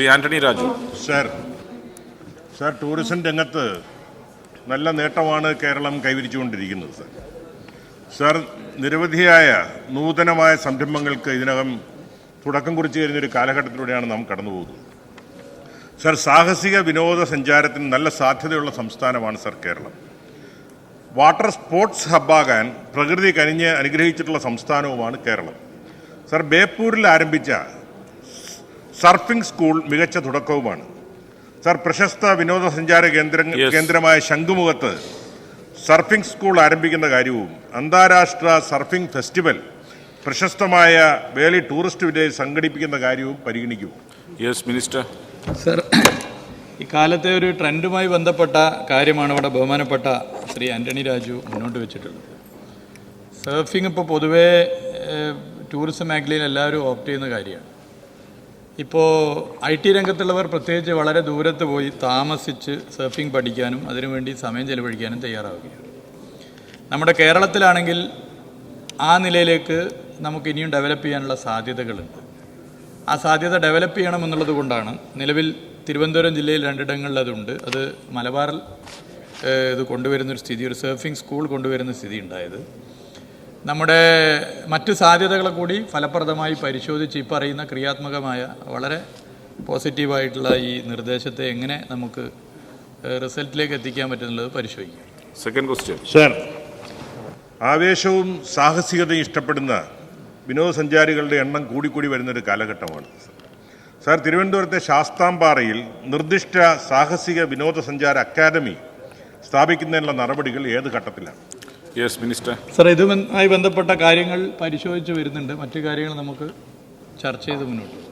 Shri Antony Raju. Sir sir tourism രംഗത്ത് നല്ല നേട്ടമാണ് കേരളം കൈവരിച്ചുകൊണ്ടിരിക്കുന്നത് സർ. സർ നിരവധിയായ നൂതനമായ സംരംഭങ്ങൾക്ക് ഇതിനകം തുടക്കം കുറിച്ച് കഴിഞ്ഞൊരു കാലഘട്ടത്തിലൂടെയാണ് നാം കടന്നു പോകുന്നത് സാർ സാഹസിക വിനോദസഞ്ചാരത്തിന് നല്ല സാധ്യതയുള്ള സംസ്ഥാനമാണ് സർ കേരളം. വാട്ടർ സ്പോർട്സ് ഹബ്ബാകാൻ പ്രകൃതി കനിഞ്ഞ് അനുഗ്രഹിച്ചിട്ടുള്ള സംസ്ഥാനവുമാണ് കേരളം. സർ ബേപ്പൂരിൽ ആരംഭിച്ച സർഫിംഗ് സ്കൂൾ മികച്ച തുടക്കവുമാണ്. സർ പ്രശസ്ത വിനോദസഞ്ചാര കേന്ദ്ര കേന്ദ്രമായ ശംഖുമുഖത്ത് സർഫിംഗ് സ്കൂൾ ആരംഭിക്കുന്ന കാര്യവും അന്താരാഷ്ട്ര സർഫിംഗ് ഫെസ്റ്റിവൽ പ്രശസ്തമായ വേലി ടൂറിസ്റ്റ് വില്ലേജ് സംഘടിപ്പിക്കുന്ന കാര്യവും പരിഗണിക്കും. യെസ് മിനിസ്റ്റർ സർ ഇക്കാലത്തെ ഒരു ട്രെൻഡുമായി ബന്ധപ്പെട്ട കാര്യമാണ് ഇവിടെ ബഹുമാനപ്പെട്ട ശ്രീ ആന്റണി രാജു മുന്നോട്ട് വെച്ചിട്ടുള്ളത്. സർഫിംഗ് ഇപ്പോൾ പൊതുവേ ടൂറിസം മേഖലയിൽ എല്ലാവരും ഓപ്റ്റ് ചെയ്യുന്ന കാര്യമാണ്. ഇപ്പോൾ ഐ ടി രംഗത്തുള്ളവർ പ്രത്യേകിച്ച് വളരെ ദൂരത്ത് പോയി താമസിച്ച് സർഫിംഗ് പഠിക്കാനും അതിനുവേണ്ടി സമയം ചെലവഴിക്കാനും തയ്യാറാവുകയാണ്. നമ്മുടെ കേരളത്തിലാണെങ്കിൽ ആ നിലയിലേക്ക് നമുക്ക് ഇനിയും ഡെവലപ്പ് ചെയ്യാനുള്ള സാധ്യതകളുണ്ട്. ആ സാധ്യത ഡെവലപ്പ് ചെയ്യണം എന്നുള്ളത് കൊണ്ടാണ് നിലവിൽ തിരുവനന്തപുരം ജില്ലയിൽ രണ്ടിടങ്ങളിൽ അതുണ്ട്. അത് മലബാറിൽ ഇത് കൊണ്ടുവരുന്നൊരു സ്ഥിതി ഒരു സർഫിംഗ് സ്കൂൾ കൊണ്ടുവരുന്ന സ്ഥിതി ഉണ്ടായത്. നമ്മുടെ മറ്റു സാധ്യതകളെ കൂടി ഫലപ്രദമായി പരിശോധിച്ച് ഈ പറയുന്ന ക്രിയാത്മകമായ വളരെ പോസിറ്റീവായിട്ടുള്ള ഈ നിർദ്ദേശത്തെ എങ്ങനെ നമുക്ക് റിസൾട്ടിലേക്ക് എത്തിക്കാൻ പറ്റുന്നുള്ളത് പരിശോധിക്കാം. സെക്കൻഡ് ക്വസ്റ്റ്യൻ സർ ആവേശവും സാഹസികതയും ഇഷ്ടപ്പെടുന്ന വിനോദസഞ്ചാരികളുടെ എണ്ണം കൂടിക്കൂടി വരുന്നൊരു കാലഘട്ടമാണ്. സാർ തിരുവനന്തപുരത്തെ ശാസ്താംപാറയിൽ നിർദ്ദിഷ്ട സാഹസിക വിനോദസഞ്ചാര അക്കാദമി സ്ഥാപിക്കുന്നതിനുള്ള നടപടികൾ ഏത് ഘട്ടത്തിലാണ്? യെസ് മിനിസ്റ്റർ സാർ ഇതുമായി ബന്ധപ്പെട്ട കാര്യങ്ങൾ പരിശോധിച്ച് വരുന്നുണ്ട്. മറ്റു കാര്യങ്ങൾ നമുക്ക് ചർച്ച ചെയ്ത് മുന്നോട്ട്